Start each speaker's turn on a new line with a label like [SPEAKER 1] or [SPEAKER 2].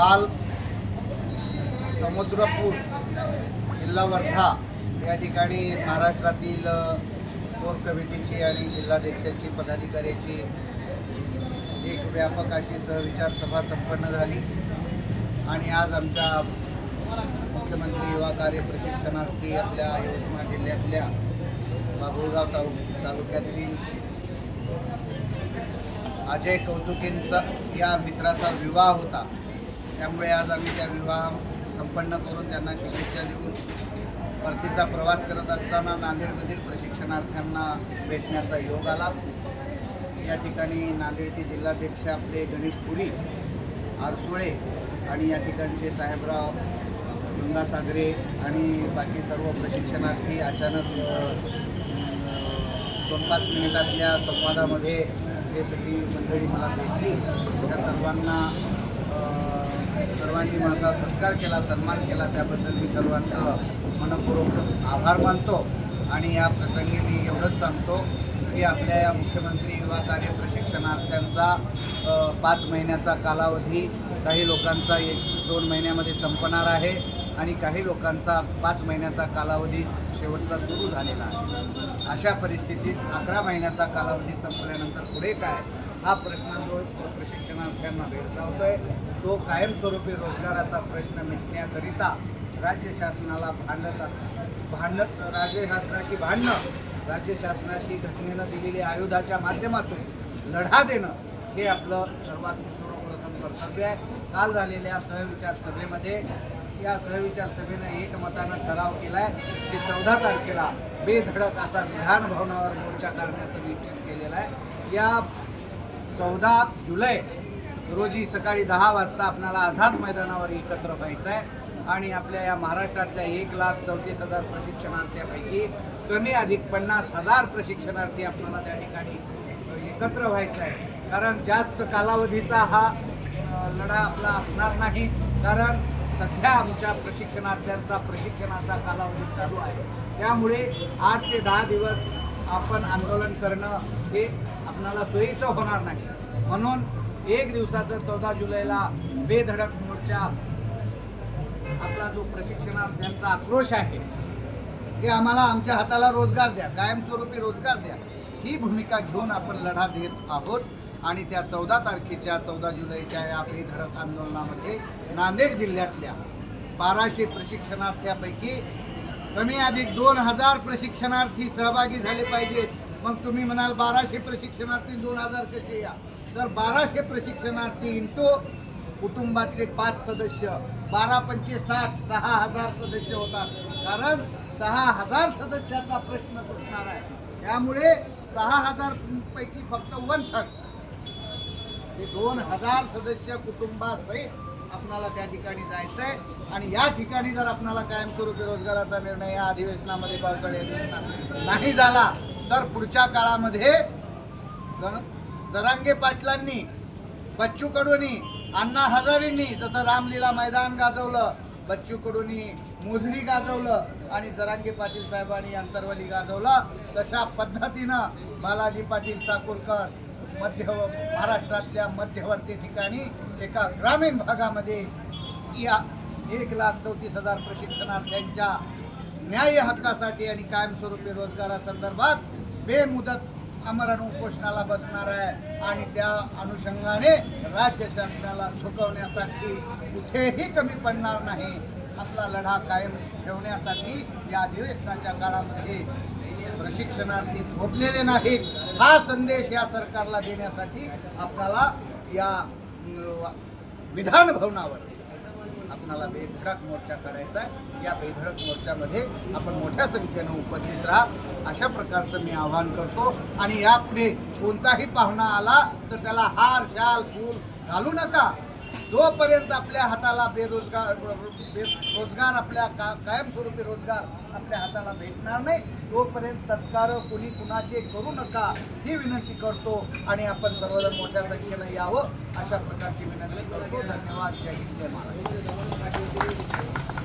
[SPEAKER 1] काल समुद्रपूर जिल्हा वर्धा या ठिकाणी महाराष्ट्रातील कोर कमिटीची आणि जिल्हाध्यक्षाची पदाधिकाऱ्याची एक व्यापक अशी सहविचार सभा संपन्न झाली. आणि आज आमच्या मुख्यमंत्री युवा कार्य प्रशिक्षणार्थी आपल्या यवतमाळ जिल्ह्यातल्या बाभुळगाव तालु तालुक्यातील अजय कौतुकेंचा या मित्राचा विवाह होता. त्यामुळे आज आम्ही त्या विवाह संपन्न करून त्यांना शुभेच्छा देऊन परतीचा प्रवास करत असताना नांदेडमधील प्रशिक्षणार्थ्यांना भेटण्याचा योग आला. या ठिकाणी नांदेडचे जिल्हाध्यक्ष आपले गणेश पुरी आरसुळे आणि या ठिकाणचे साहेबराव गंगासागरे आणि बाकी सर्व प्रशिक्षणार्थी अचानक दोन पाच मिनिटातल्या संवादामध्ये हे सगळी मंडळी मला भेटली. त्या सर्वांना सर्वांनी माझा सत्कार केला सन्मान केला. त्याबद्दल मी सर्वांचं मनपूर्वक आभार मानतो आणि या प्रसंगी मी एवढंच सांगतो की आपल्या या मुख्यमंत्री युवा कार्य प्रशिक्षणार्थ्यांचा पाच महिन्याचा कालावधी काही लोकांचा एक दोन महिन्यामध्ये संपणार आहे आणि काही लोकांचा पाच महिन्याचा कालावधी शेवटचा सुरू झालेला आहे. अशा परिस्थितीत अकरा महिन्याचा कालावधी संपल्यानंतर पुढे काय? हा प्रश्न जो प्रशिक्षणार्थ्यांना भेडसावतोय तो कायमस्वरूपी रोजगाराचा प्रश्न मिटण्याकरिता राज्य शासनाला भांडत भांडत राज्य शासनाशी भांडणं राज्य शासनाशी घटनेनं दिलेल्या आयुधाच्या माध्यमातून लढा देणं हे आपलं सर्वात सर्वप्रथम कर्तव्य आहे. काल झालेल्या सहविचार सभेमध्ये या सहविचार सभेनं एकमतानं ठराव केला आहे की चौदा तारखेला बेधडक असा विधान भवनावर मोर्चा काढण्याचं निश्चित केलेलं आहे. या चौदा जुलै रोजी सकाळी दहा वाजता आपल्याला आझाद मैदानावर एकत्र व्हायचं आहे आणि आपल्या या महाराष्ट्रातल्या एक लाख चौतीस हजार प्रशिक्षणार्थ्यापैकी कमी अधिक पन्नास हजार प्रशिक्षणार्थी आपल्याला त्या ठिकाणी एकत्र व्हायचं आहे कारण जास्त कालावधीचा हा लढा आपला असणार नाही. कारण सध्या आमच्या प्रशिक्षणार्थ्यांचा प्रशिक्षणाचा कालावधी चालू आहे. त्यामुळे आठ ते दहा दिवस आपण आंदोलन करणं हे आपणाला सोयीचं होणार नाही. म्हणून एक दिवसाचं चौदा जुलैला बेधडक मोर्चा आपला जो प्रशिक्षणार्थ्यांचा आक्रोश आहे की आम्हाला आमच्या हाताला रोजगार द्या कायमस्वरूपी रोजगार द्या ही भूमिका घेऊन आपण लढा देत आहोत. आणि त्या चौदा तारखेच्या चौदा जुलैच्या या बेधडक आंदोलनामध्ये नांदेड जिल्ह्यातल्या बाराशे प्रशिक्षणार्थ्यापैकी कमी अधिक दोन हजार प्रशिक्षणार्थी सहभागी झाले पाहिजेत. मग तुम्ही म्हणाल बाराशे प्रशिक्षणार्थी दोन हजार कसे या? तर बाराशे प्रशिक्षणार्थी इंटू कुटुंबातले पाच सदस्य बारा पंचे साठ सहा हजार सदस्य होतात. कारण सहा हजार सदस्याचा प्रश्न सुटणार आहे. त्यामुळे सहा हजार पैकी फक्त वन थर्ड. हे दोन हजार सदस्य कुटुंबासहित आपणाला त्या ठिकाणी जायचं आहे आणि या ठिकाणी जर आपणाला कायमस्वरूपी रोजगाराचा निर्णय या अधिवेशनामध्ये पावसाळी अधिवेशनात नाही झाला तर पुढच्या काळामध्ये जरांगे पाटलांनी बच्चू कडूनी अण्णा हजारेंनी जसं रामलीला मैदान गाजवलं बच्चू कडूनी मोजरी गाजवलं आणि जरांगे पाटील साहेबांनी अंतरवली गाजवलं तशा पद्धतीनं बालाजी पाटील चाकूरकर मध्य महाराष्ट्रातल्या मध्यवर्ती ठिकाणी एका ग्रामीण भागामध्ये या एक लाख चौतीस हजार प्रशिक्षणार्थ्यांच्या न्याय हक्कासाठी आणि कायमस्वरूपी रोजगारासंदर्भात बेमुदत अमरण उपोषणाला बसणार आहे आणि त्या अनुषंगाने राज्य शासनाला झुकवण्यासाठी कुठेही कमी पडणार नाही. आपला लढा कायम ठेवण्यासाठी या अधिवेशनाच्या काळामध्ये प्रशिक्षणार्थी झोपलेले नाहीत. हा संदेश या सरकारला देण्यासाठी आपल्याला या विधान भवनावर आपणाला बेधडक मोर्चा काढायचा आहे. या बेधडक मोर्चामध्ये आपण मोठ्या संख्येनं उपस्थित राहा. अशा प्रकारचं मी आवाहन करतो. आणि यापुढे कोणताही पाहुणा आला तर त्याला हार शाल फूल घालू नका. जोपर्यंत आपल्या हाताला बेरोजगार रोजगार आपल्या का कायमस्वरूपी रोजगार आपल्या हाताला भेटणार नाही तोपर्यंत सत्कार कुणी कुणाचे करू नका ही विनंती करतो आणि आपण सर्वजण मोठ्या संख्येनं यावं अशा प्रकारची विनंती करतो. धन्यवाद. जय हिंद. जय महाराज